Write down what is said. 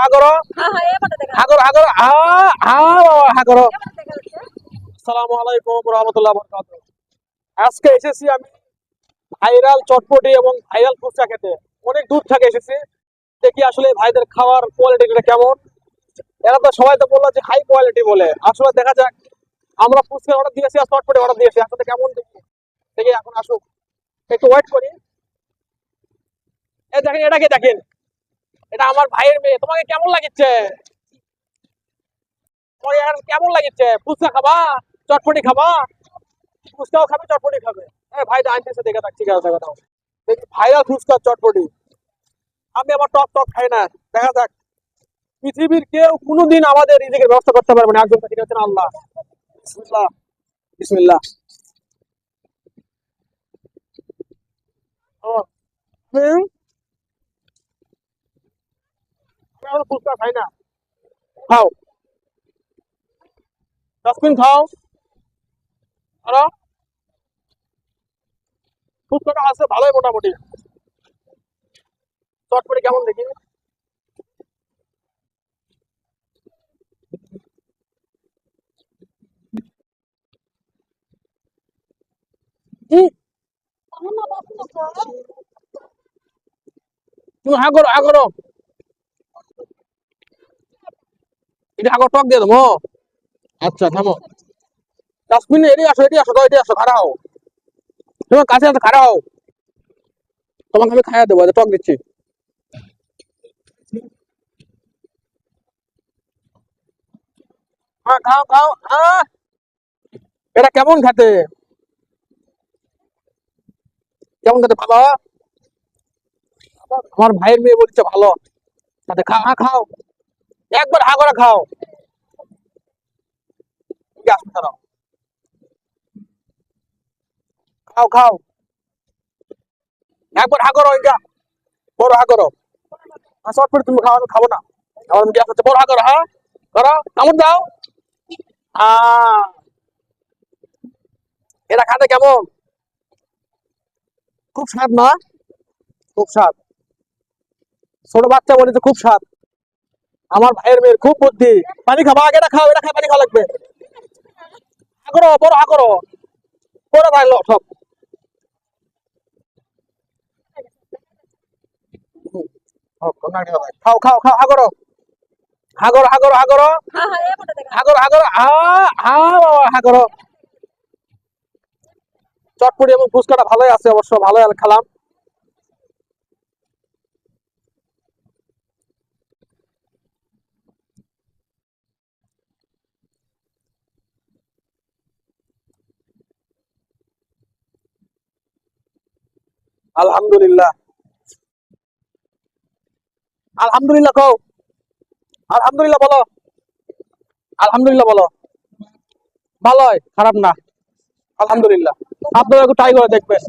হা করো এবারে দেখা। হা করো হা করো হা হা বাবা হা করো এবারে দেখা যাচ্ছে আসসালামু আলাইকুম রহমতুল্লাহ আজকে এসেছি আমি ভাইরাল চটপটি এবং ভাইরাল ফুচকা খেতে। অনেক দূর থেকে এসেছি। দেখি আসলে ভাইদের খাওয়ার কোয়ালিটিটা কেমন। এরা তো সবাই তো বলল যে হাই কোয়ালিটি বলে। আসলে দেখা যাক। আমরা ফুচকা অর্ডার দিয়েছি আর চটপটি অর্ডার দিয়েছি। আসলে কেমন দেখি। দেখি এখন আসুক। একটু ওয়েট করি। এই দেখেন এটাকে দেখেন? এটা আমার ভাইয়ের মেয়ে। তোমাকে কেমন এখন কেমন লাগছে? ফুচকা খাবা? চটপটি খাবা? ফুচকাও খাবে, চটপটি খাবে। হ্যাঁ ভাই আনতেছে দেখে থাক, ঠিক আছে, দেখা ভাইরাল ফুচকা, চটপটি। আমি টক টক খাই না। দেখা যাক। পৃথিবীর কেউ কোনোদিন আমাদের রিজিকের ব্যবস্থা করতে পারবে না। একজন হচ্ছেন আল্লাহ হুম। আমি আবার ফুচকা খাই না। খাও। ডাস্টবিন খাও। আরও ফুচকাটা আছে ভালোই মোটামুটি। চটপটি কেমন দেখি? তুমি হা করো হা করো। এটা আগর টক দিয়ে দেবো আচ্ছা থামো। এটি আসো এটি আসো এটি আসো খাড়া হও তোমার কাছে হও তোমাকে আমি খাইয়া দেবো টক দিচ্ছি। হ্যাঁ খাও খাও এটা কেমন খেতে কেমন খেতে ভালো আমার ভাইয়ের মেয়ে বলছে ভালো তাতে খা হ্যাঁ খাও। একবার হা করে খাও খাও খাও। একবার হা করো বড় হা করো তুমি খাও খাব না। আমার গ্যাস হচ্ছে বড় হা করো হ্যাঁ? করো কামড় দাও। এটা খাতে কেমন? খুব স্বাদ না? খুব স্বাদ। ছোট বাচ্চা বলে যে খুব স্বাদ। আমার ভাইয়ের মেয়ের খুব বুদ্ধি। পানি খাবা আগে এটা খাও এটা খাই পানি খাওয়া লাগবে। আগরো বড় আগরো। ভাইলো সব। খাও খাও খাও আগরো। হাগর হাগর হাগর হাগর হাগর হা হাগর চটপটি এবং ফুচকাটা ভালোই আছে অবশ্য ভালোই খেলাম। আলহামদুলিল্লাহ। আলহামদুলিল্লাহ কও। আলহামদুলিল্লাহ বলো। আলহামদুলিল্লাহ বলো। ভালোই খারাপ না। আলহামদুলিল্লাহ। আপনারা একটু ট্রাই করে দেখবেন।